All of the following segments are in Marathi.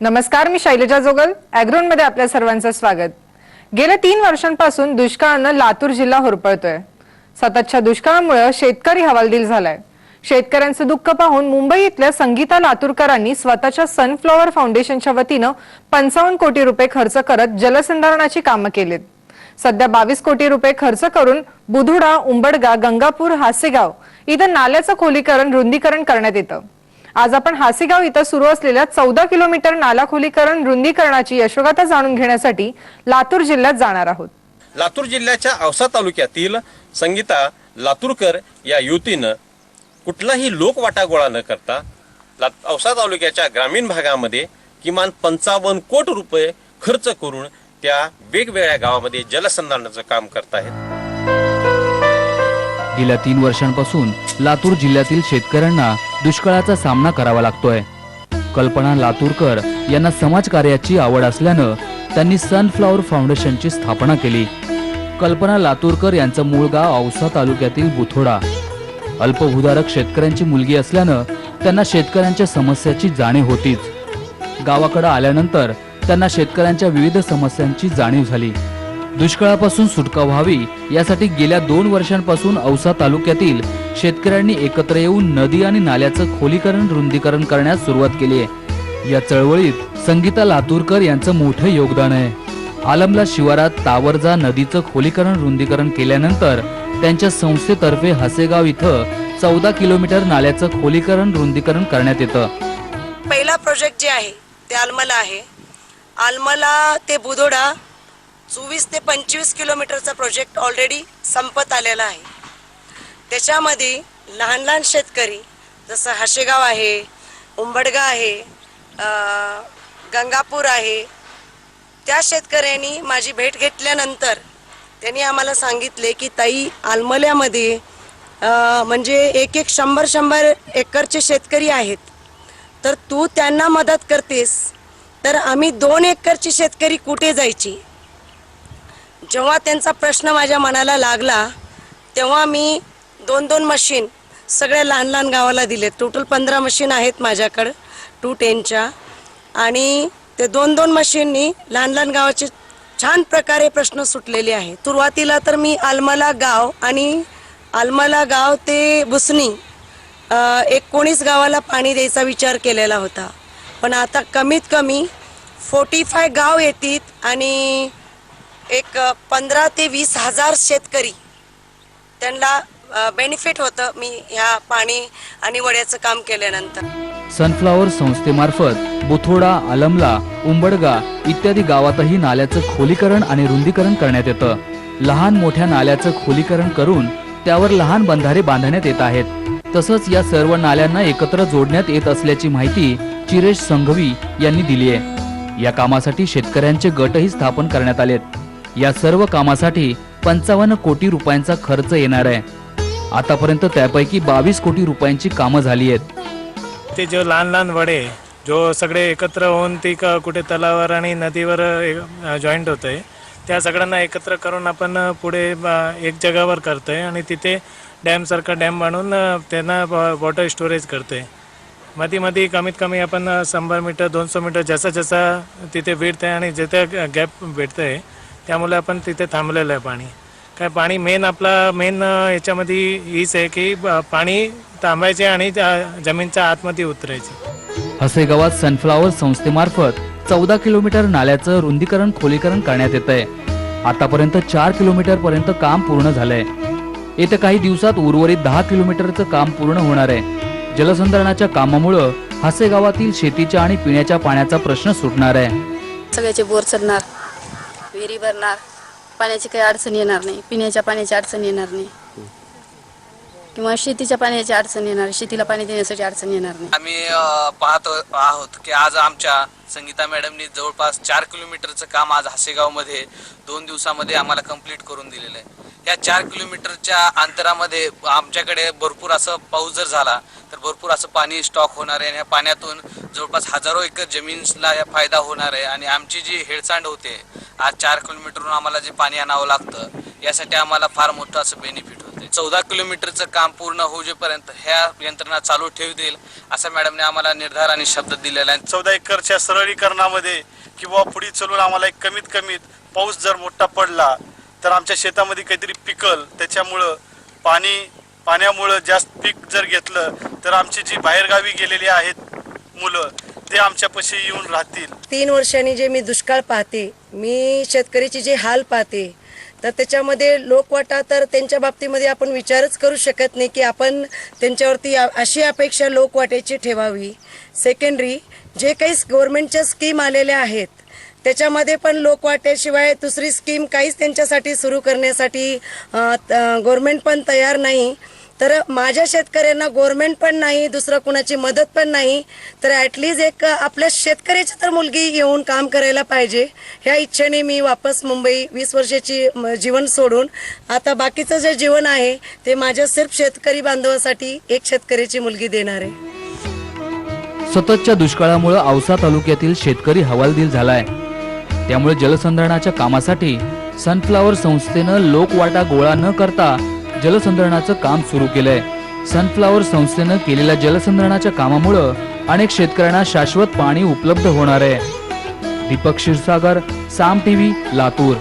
नमस्कार मी शैलजा जोगलमध्ये आपल्या सर्वांचं स्वागत. गेल्या तीन वर्षांपासून दुष्काळानं लातूर जिल्हा होरपळतोय. सततच्या दुष्काळामुळे शेतकरी हवालदिल झालाय. शेतकऱ्यांचं दुःख पाहून मुंबई इथल्या संगीता लातूरकरांनी स्वतःच्या सनफ्लॉवर फाउंडेशनच्या वतीनं पंचावन्न कोटी रुपये खर्च करत जलसंधारणाची कामं केलीत. सध्या बावीस कोटी रुपये खर्च करून बुधुडा उंबडगा गंगापूर हासेगाव इथं नाल्याचं खोलीकरण रुंदीकरण करण्यात येतं. आज आपण हासेगाव इथं सुरू असलेल्या चौदा किलोमीटर नाला खोलीकरण रुंदीकरणाची यशोगाथा जाणून घेण्यासाठी लातूर जिल्ह्यात जाणार आहोत. लातूर जिल्ह्याच्या औसा तालुक्यातील संगीता लातूरकर या युवतीनं कुठलाही लोकवाटा गोळा न करता औसा तालुक्याच्या ग्रामीण भागामध्ये किमान पंचावन्न कोटी रुपये खर्च करून त्या वेगवेगळ्या गावामध्ये जलसंधारणाचं काम करतायत गेल्या तीन वर्षांपासून लातूर जिल्ह्यातील शेतकऱ्यांना दुष्काळाचा सामना करावा लागतोय. कल्पना लातूरकर यांना समाजकार्याची आवड असल्यानं त्यांनी सनफ्लॉवर फाउंडेशनची स्थापना केली. कल्पना लातूरकर यांचं मूळ गाव औसा तालुक्यातील बुथोडा. अल्पभूधारक शेतकऱ्यांची मुलगी असल्यानं त्यांना शेतकऱ्यांच्या समस्याची जाणीव होतीच. गावाकडे आल्यानंतर त्यांना शेतकऱ्यांच्या विविध समस्यांची जाणीव झाली. दुष्काळापासून सुटका व्हावी यासाठी गेल्या दोन वर्षांपासून औसा तालुक्यातील शेतकऱ्यांनी एकत्र येऊन नदी आणि नाल्याचं खोलीकरण रुंदीकरण करण्यास सुरुवात केली आहे. या चळवळीत संगीता लातूरकर यांचं मोठं योगदान आहे. आलमला शिवारात तावरजा नदीचं खोलीकरण रुंदीकरण केल्यानंतर त्यांच्या संस्थेतर्फे हसेगाव इथं चौदा किलोमीटर नाल्याचं खोलीकरण रुंदीकरण करण्यात येतं. पहिला प्रोजेक्ट जे आहे ते आलमला आहे. आलमला ते बुधोडा चोवीस ते पंचवीस किलोमीटरचा प्रोजेक्ट ऑलरेडी संपत आलेला आहे. त्याच्यामध्ये लहान लहान शेतकरी जसं हाशेगाव आहे उंबडगा आहे गंगापूर आहे त्या शेतकऱ्यांनी माझी भेट घेतल्यानंतर त्यांनी आम्हाला सांगितले की ताई आलमल्यामध्ये म्हणजे एक एक शंभर शंभर एकरचे शेतकरी आहेत. तर तू त्यांना मदत करतेस. तर आम्ही दोन एकरची शेतकरी कुठे जायची? जेव्हा त्यांचा प्रश्न माझ्या मनाला लागला तेव्हा मी दोन दोन मशीन सगळ्या लहान लहान गावाला दिले टोटल पंधरा मशीन आहेत माझ्याकडं टू टेनच्या आणि ते दोन दोन मशीननी लहान लहान गावाचे छान प्रकारे प्रश्न सुटलेले आहे सुरुवातीला तर मी आलमला गाव आणि आलमला गाव ते बुसणी एकोणीस गावाला पाणी द्यायचा विचार केलेला होता. पण आता कमीत कमी फोर्टी फाय गाव येतील आणि एक पंधरा ते वीस हजार शेतकरी त्यांना बेनिफिट होतं मी ह्या पाणी आणि वड्याचं काम केल्यानंतर. सनफ्लॉवर संस्थेमार्फत बुथोडा आलमला उंबडगा इत्यादी गावातही नाल्याचं खोलीकरण आणि रुंदीकरण करण्यात येतं. लहान मोठ्या नाल्याचं खोलीकरण करून त्यावर लहान बंधारे बांधण्यात येत आहेत. तसंच या सर्व नाल्यांना एकत्र जोडण्यात येत असल्याची माहिती चिरेश संघवी यांनी दिली आहे. या कामासाठी शेतकऱ्यांचे गटही स्थापन करण्यात आलेत. या सर्व कामासाठी पंचावन्न कोटी रुपयांचा खर्च येणार आहे. आतापर्यंत त्यापैकी बावीस कोटी रुपयांची कामं झाली आहेत. ते जो लहान लहान वडे जो सगळे एकत्र होऊन ती कुठे तलावावर आणि नदीवर जॉईंट होत आहे त्या सगळ्यांना एकत्र करून आपण पुढे एक जगावर करतोय आणि तिथे डॅमसारखा डॅम बनवून त्यांना वॉटर स्टोरेज करतोय. मधी मधी कमीत कमी आपण शंभर मीटर दोनशे मीटर जसा जसा तिथे भेटतं आहे आणि जिथे गॅप भेटतं आहे त्यामुळे आपण तिथे थांबलेलं आहे पाणी. काय पाणी मेन आपला मेन याच्यामध्ये हीच आहे की पाणी थांबायचे आणि जमीनच्या आतमध्ये उतरायचे. हसेगावात सनफ्लॉवर संस्थेमार्फत चौदा किलोमीटर नाल्याचं रुंदीकरण खोलीकरण करण्यात येत आहे. आतापर्यंत चार किलोमीटर पर्यंत काम पूर्ण झालंय. येत्या काही दिवसात उर्वरित दहा किलोमीटरचं काम पूर्ण होणार आहे. जलसंधारणाच्या कामामुळं हसेगावातील शेतीच्या आणि पिण्याच्या पाण्याचा प्रश्न सुटणार आहे. सगळ्याचे बोर चढणार. विहिरी भरणार पाण्याची काही अडचण येणार नाही पिण्याच्या पाण्याची अडचण येणार नाही. किंवा शेतीच्या पाण्याची अडचण येणार शेतीला पाणी देण्यासाठी अडचण येणार नाही. आम्ही अ, पाहत आहोत की आज आमच्या संगीता मॅडमनी जवळपास चार किलोमीटरचं काम आज हासेगावमध्ये दोन दिवसामध्ये आम्हाला कंप्लीट करून दिलेलं आहे. या चार किलोमीटरच्या अंतरामध्ये आमच्याकडे भरपूर असं पाऊस जर झाला तर भरपूर असं पाणी स्टॉक होणार आहे आणि या पाण्यातून जवळपास हजारो एकर जमीनला या फायदा होणार आहे. आणि आमची जी हेळसांड होते आज चार किलोमीटरहून आम्हाला जे पाणी आणावं लागतं यासाठी आम्हाला फार मोठं असं बेनिफिट होतं. चौदा किलोमीटरचं काम पूर्ण होऊजेपर्यंत ह्या यंत्रणा चालू ठेवतील असा मॅडमने आम्हाला निर्धार आणि शब्द दिलेला आहे. चौदा एकरच्या सरळीकरणामध्ये किंवा पुढे चलून आम्हाला एक कमीत कमीत पाऊस जर मोठा पडला तर आमच्या शेतामध्ये काहीतरी पिकल त्याच्यामुळं पाणी पाण्यामुळं जास्त पीक जर घेतलं तर आमची जी बाहेरगावी गेलेली आहेत मुलं ते आमच्यापाशी येऊन राहतील. तीन वर्षांनी जे मी दुष्काळ पाहते मी शेतकरीचे जे हाल पाहते तर त्याच्यामध्ये लोकवाटा तर त्यांच्या बाबतीमध्ये आपण विचारच करू शकत नाही की आपण त्यांच्यावरती अशी अपेक्षा लोकवाट्याची ठेवावी. सेकंडरी जे काही गव्हर्नमेंटच्या स्कीम आलेल्या आहेत त्याच्यामध्ये पण लोकवाट्याशिवाय दुसरी स्कीम काहीच त्यांच्यासाठी सुरू करण्यासाठी गव्हर्नमेंट पण तयार नाही. तर माझ्या शेतकऱ्यांना गव्हर्नमेंट पण नाही दुसरं कुणाची मदत पण नाही. तर ॲटलीस्ट एक आपल्या शेतकऱ्याची तर मुलगी येऊन काम करायला पाहिजे. ह्या इच्छेने मी वापस मुंबई वीस वर्षाची म- जीवन सोडून आता बाकीचं जे जीवन आहे ते माझ्या सिर्फ शेतकरी बांधवासाठी एक शेतकऱ्याची मुलगी देणार आहे. सततच्या दुष्काळामुळे औसा तालुक्यातील शेतकरी हवालदिल झालाय. त्यामुळे जलसंधारणाच्या कामासाठी सनफ्लावर संस्थेनं लोकवाटा गोळा न करता जलसंधारणाचं काम सुरू केलंय. सनफ्लावर संस्थेनं केलेल्या जलसंधारणाच्या कामामुळं अनेक शेतकऱ्यांना शाश्वत पाणी उपलब्ध होणार आहे. दीपक क्षीरसागर साम टीव्ही लातूर.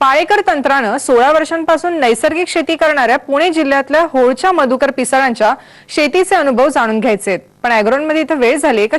पाळेकर तंत्रानं सोळा वर्षांपासून नैसर्गिक शेती करणाऱ्या पुणे जिल्ह्यातल्या होळच्या मधुकर पिसाळांच्या शेतीचे अनुभव जाणून घ्यायचे पण अॅग्रोनमध्ये इथं वेळ झाली एका